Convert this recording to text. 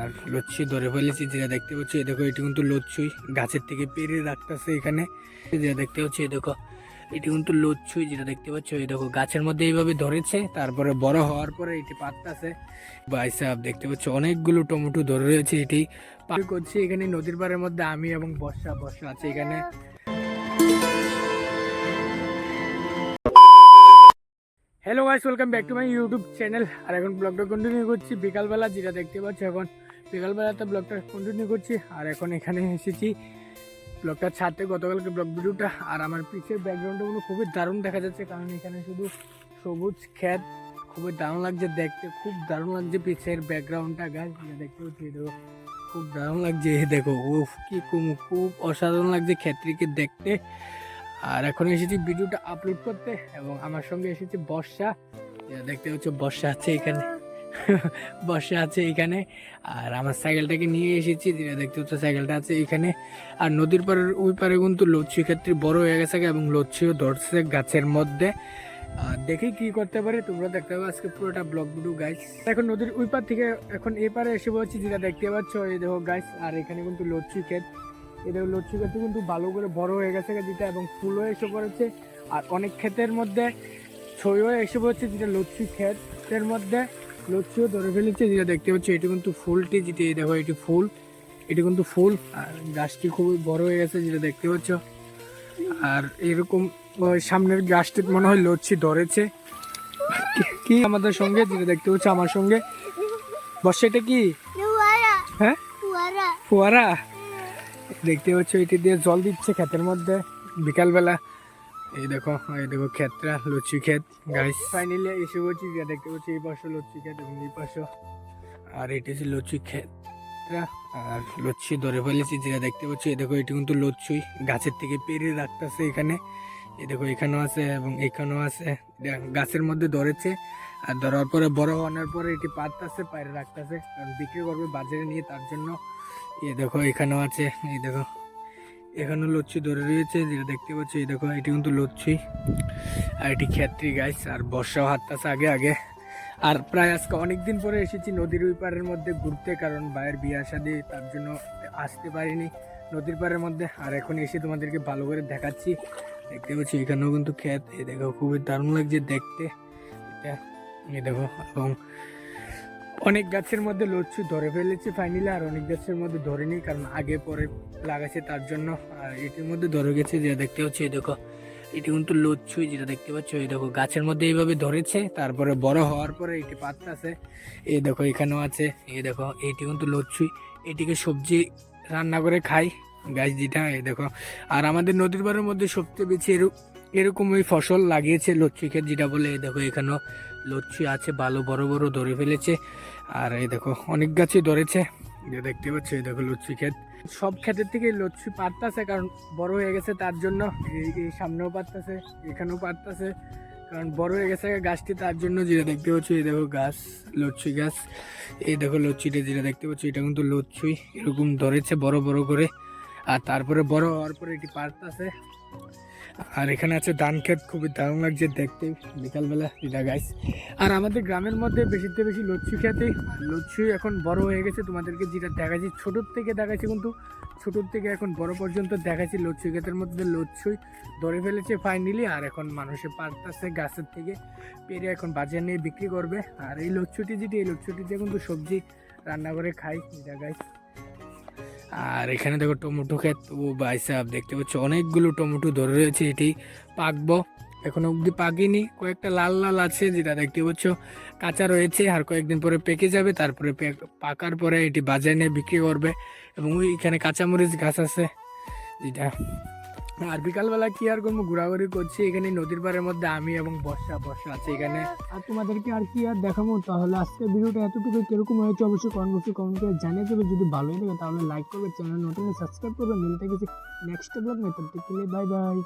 আর লচ্ছি, ধরে ফেলেছি যেটা দেখতে পাচ্ছি, এ দেখো, এটি কিন্তু লচ্ছুই। গাছের থেকে পেরে রাখতেছে এখানে। যেটা দেখতে পাচ্ছি এই দেখো, এটি কিন্তু লচ্ছুই, যেটা দেখতে পাচ্ছ এই দেখো, গাছের মধ্যে এইভাবে ধরেছে, তারপরে বড় হওয়ার পরে এটি পাততাছে। ভাই সাহেব, দেখতে পাচ্ছ, অনেকগুলো টমেটো ধরে রয়েছে এটি। পার করছি, এখানে নদীর পাড়ের মধ্যে আমি এবং বর্ষা বর্ষা আছে এখানে। Hello guys welcome back to my YouTube channel আর এখন ব্লগটা কন্টিনিউ করছি। বিকালবেলা যেটা দেখতে পাচ্ছি এখন বিকালবেলাতে ব্লগটা কন্টিনিউ করছি, আর এখন এখানে এসেছি। ব্লগটা ছাড়তে গতকালকে ব্লগ ভিডিওটা, আর আমার পিছের ব্যাকগ্রাউন্ডটা ব্যাকগ্রাউন্ডগুলো খুবই দারুণ দেখা যাচ্ছে, কারণ এখানে শুধু সবুজ ক্ষেত, খুবই দারুণ লাগছে দেখতে, খুব দারুণ লাগছে পিছের ব্যাকগ্রাউন্ডটা গাছ দেখতে এই দেখো, খুব দারুণ লাগছে দেখো, উফ, কি খুব অসাধারণ লাগছে ক্ষেত্রীকে দেখতে। আর এখন এসেছি ভিডিওটা আপলোড করতে, এবং আমার সঙ্গে এসেছে বর্ষা দেখতে হচ্ছে বর্ষা আছে এখানে। বর্ষা আছে এখানে। আর আমার সাইকেলটাকে নিয়ে এসেছি, যেটা দেখতে হচ্ছে সাইকেলটা আছে এখানে। আর নদীর পাড়ের, ওই পারে কিন্তু লচ্ছি ক্ষেত্রে বড় হয়ে গেছে এবং লচ্ছিও ধরছে গাছের মধ্যে। আর দেখি কি করতে পারে তোমরা দেখতে পাবে আজকে পুরোটা ব্লগ ভিডিও গাইস এখন নদীর ওই পার থেকে এখন এই পারে এসে বলছি যেটা দেখতে পাচ্ছ, এই দেখো গাইস আর এখানে কিন্তু লচ্ছি ক্ষেত। এই দেখো, লচ্ছি ক্ষেত কিন্তু ভালো করে বড় হয়ে গেছে যেটা এবং ফুলও এসে পড়েছে। আর অনেক ক্ষেতের মধ্যে ছইও এসে পড়েছে যেটা লচ্ছি ক্ষেতের মধ্যে। লচ্ছিও ধরে ফেলেছে যেটা দেখতে পাচ্ছি এটি কিন্তু ফুলটি যেটি দেখো এটি ফুল। এটি কিন্তু ফুল আর গাছটি খুবই বড় হয়ে গেছে যেটা দেখতে পাচ্ছ। আর এরকম সামনের গাছটি মনে হয় লচ্ছি ধরেছে। কি- আমাদের সঙ্গে যেটা দেখতে পাচ্ছ আমার সঙ্গে? বর্ষা এটা কি? হ্যাঁ? ফোয়ারা? দেখতে পাচ্ছ এটি দিয়ে জল দিচ্ছে ক্ষেতের মধ্যে বিকালবেলা। এই দেখো এই দেখো ক্ষেতটা লচ্ছি ক্ষেত গাইস ফাইনালি এসে বলছি যে দেখতে পাচ্ছি এই পাশে লচ্ছি ক্ষেত এবং এই পাশে। আর এটি হচ্ছে লচ্ছি ক্ষেতটা আর লচ্ছি ধরে ফেলেছি যেটা দেখতে পাচ্ছি এই দেখো এটি কিন্তু লচ্ছুই গাছের থেকে পেরে রাখতেছে এখানে। এই দেখো এখানেও আছে এবং এখানেও আছে। গাছের মধ্যে ধরেছে আর ধরার পরে বড় হওয়ার পরে এটি পাততেছে পায়রে রাখতেছে কারণ বিক্রি করবে বাজারে নিয়ে তার জন্য। এই দেখো এখানেও আছে এই দেখো। এখানেও লচ্ছি ধরে রয়েছে যেটা দেখতে পাচ্ছি দেখো, এটি কিন্তু লচ্ছি। আর এটি ক্ষেত্রী গাছ আর বর্ষাও হাতটাছে আগে আগে। আর প্রায় আজকে অনেকদিন পরে এসেছি নদীর ওই পারের মধ্যে ঘুরতে, কারণ ভাইয়ের বিয়া শাদি তার জন্য আসতে পারিনি নদীর পাড়ের মধ্যে। আর এখন এসে তোমাদেরকে ভালো করে দেখাচ্ছি। দেখতে পাচ্ছি, এখানেও কিন্তু ক্ষেত, এই দেখো, খুবই দারুণ লাগছে দেখতে। এটা, এই দেখো, এবং অনেক গাছের মধ্যে লচ্ছু ধরে ফেলেছে ফাইনালি আর অনেক গাছের মধ্যে ধরে ধরেনি, কারণ আগে পরে লাগাছে, তার জন্য, আর এটির মধ্যে ধরে গেছে যে দেখতে হচ্ছে এই দেখো, এটি কিন্তু লচ্ছুই, যেটা দেখতে পাচ্ছ, এই দেখো, গাছের মধ্যে এইভাবে ধরেছে, তারপরে বড় হওয়ার পরে এটি পাত্তা আছে, এই দেখো, এখানেও আছে, এই দেখো, এটি কিন্তু লচ্ছুই, এটিকে সবজি রান্না করে খাই, গাছ যেটা, এই দেখো, আর আমাদের নদীর পাড়ের মধ্যে সবচেয়ে বেশি এরকম এরকমই ফসল লাগিয়েছে লচ্ছি ক্ষেত যেটা বলে দেখো, এখানেও লচ্ছি আছে ভালো বড় বড় ধরে ফেলেছে। আর এই দেখো, অনেক গাছই ধরেছে। যে দেখতে পাচ্ছ, এই দেখো লচ্ছি ক্ষেত। সব ক্ষেতের থেকে লচ্ছি পারতাছে, কারণ বড় হয়ে গেছে তার জন্য। এই সামনেও পারতাছে, এখানেও পারতাছে, কারণ বড় হয়ে গেছে গাছটি তার জন্য যেটা দেখতে পাচ্ছ, এই দেখো গাছ, লচ্ছি গাছ। এই দেখো লচ্ছিটা যেটা দেখতে পাচ্ছ, এটা কিন্তু লচ্ছুই এরকম ধরেছে বড় বড় করে। আর তারপরে বড় হওয়ার পরে এটি পারতাছে। আর এখানে আছে ধান ক্ষেত খুবই দারুণ লাগছে দেখতে। বিকালবেলা এটা গাইস আর আমাদের গ্রামের মধ্যে বেশিতে বেশি লচ্ছি খেতে। লচ্ছি এখন বড় হয়ে গেছে, তোমাদেরকে যেটা দেখাচ্ছি, ছোটোর থেকে দেখাচ্ছি কিন্তু ছোটোর থেকে এখন বড় পর্যন্ত দেখাচ্ছি লচ্ছি ক্ষেতের মধ্যে লচ্ছই ধরে ফেলেছে ফাইনালি আর এখন মানুষে পারতাছে গাছের থেকে পেরে এখন বাজার নিয়ে বিক্রি করবে। আর এই লচ্ছুটি যেটি, এই লচ্ছুটি দিয়ে কিন্তু সবজি রান্না করে খাই এটা গাইস আর এখানে দেখো টমেটো ক্ষেত, ও বাইসাপ দেখতে পাচ্ছ, অনেকগুলো টমেটো ধরে রয়েছে এটি পাকবো। এখনও অব্দি পাকিনি, কয়েকটা লাল লাল আছে যেটা দেখতে পাচ্ছ, কাঁচা রয়েছে আর কয়েকদিন পরে পেকে যাবে, তারপরে পাকার পরে এটি বাজারে নিয়ে বিক্রি করবে। এবং এখানে কাঁচামরিচ গাছ আছে, যেটা আর বিকালবেলা কি আর করব? ঘোরাঘুরি করছি। এখানে নদীর পাড়ের মধ্যে আমি এবং বর্ষা বর্ষা আছে এখানে। আর তোমাদেরকে আর কি আর দেখাবো? তাহলে আজকে ভিডিওটা এতটুকু কীরকম হয়েছে? অবশ্যই কমেন্ট বক্সে কমেন্ট করে জানিয়ে দেবে। যদি ভালোই লাগে তাহলে লাইক করবে চ্যানেল নতুন সাবস্ক্রাইব করবে। মিলতে গেছি নেক্সট ব্লগ মেথড থেকে বাই বাই